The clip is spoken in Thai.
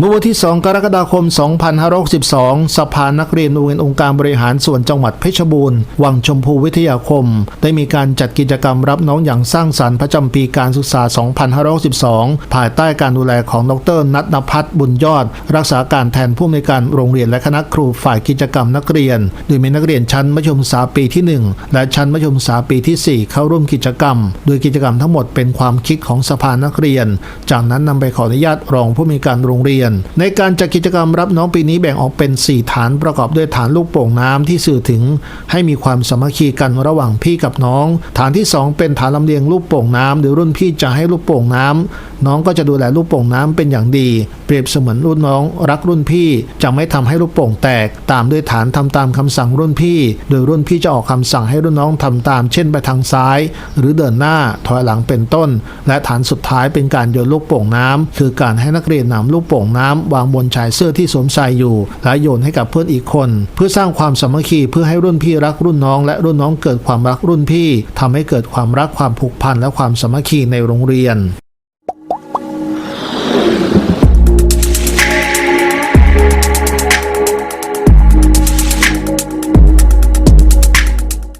เมื่อวันที่ 2 กรกฎาคม 2562 สภานักเรียนโรงเรียนองค์การบริหารส่วนจังหวัดเพชรบูรณ์วังชมพูวิทยาคม ได้มีการจัดกิจกรรมรับน้องอย่างสร้างสรรค์ประจำปีการศึกษา 2562 ภายใต้การดูแลของดรนัทนพัฒน์บุญยอด รักษาการแทนผู้อำนวยการโรงเรียนและคณะครูฝ่ายกิจกรรมนักเรียน โดยมีนักเรียนชั้นมัธยมศึกษาปีที่ 1 และชั้นมัธยมศึกษาปีที่ 4 เข้าร่วมกิจกรรม โดยกิจกรรมทั้งหมดเป็นความคิดของสภานักเรียน จากนั้นนำไปขออนุญาตรองผู้มีการโรงเรียนในการจัดกิจกรรมรับน้องปีนี้แบ่งออกเป็น 4 ฐานประกอบด้วยฐานลูกโป่งน้ำที่สื่อถึง ให้มีความสามัคคีกันระหว่างพี่กับน้อง ฐานที่ 2 เป็นฐานลำเลียงลูกโป่งน้ำหรือรุ่นพี่จะให้ลูกโป่งน้ำ น้องก็จะดูแลลูกโป่งน้ำเป็นอย่างดี เปรียบเสมือนรุ่นน้องรักรุ่นพี่จะไม่ทำให้ลูกโป่งแตก ตามด้วยฐานทำตามคำสั่งรุ่นพี่ โดยรุ่นพี่จะออกคำสั่งให้รุ่นน้องทำตาม เช่นไปทางซ้าย หรือเดินหน้าถอยหลังเป็นต้น และฐานสุดท้ายเป็นการโยนลูกโป่งน้ำคือการให้นักเรียนนำลูกโป่งน้ำวางบนชายเสื้อที่สวมใส่อยู่ และโยนให้กับเพื่อนอีกคน เพื่อสร้างความสามัคคีเพื่อให้รุ่นพี่รักรุ่นน้อง และรุ่นน้องเกิดความรักรุ่นพี่ทำให้เกิดความรักความผูกพันและความสามัคคีในโรงเรียน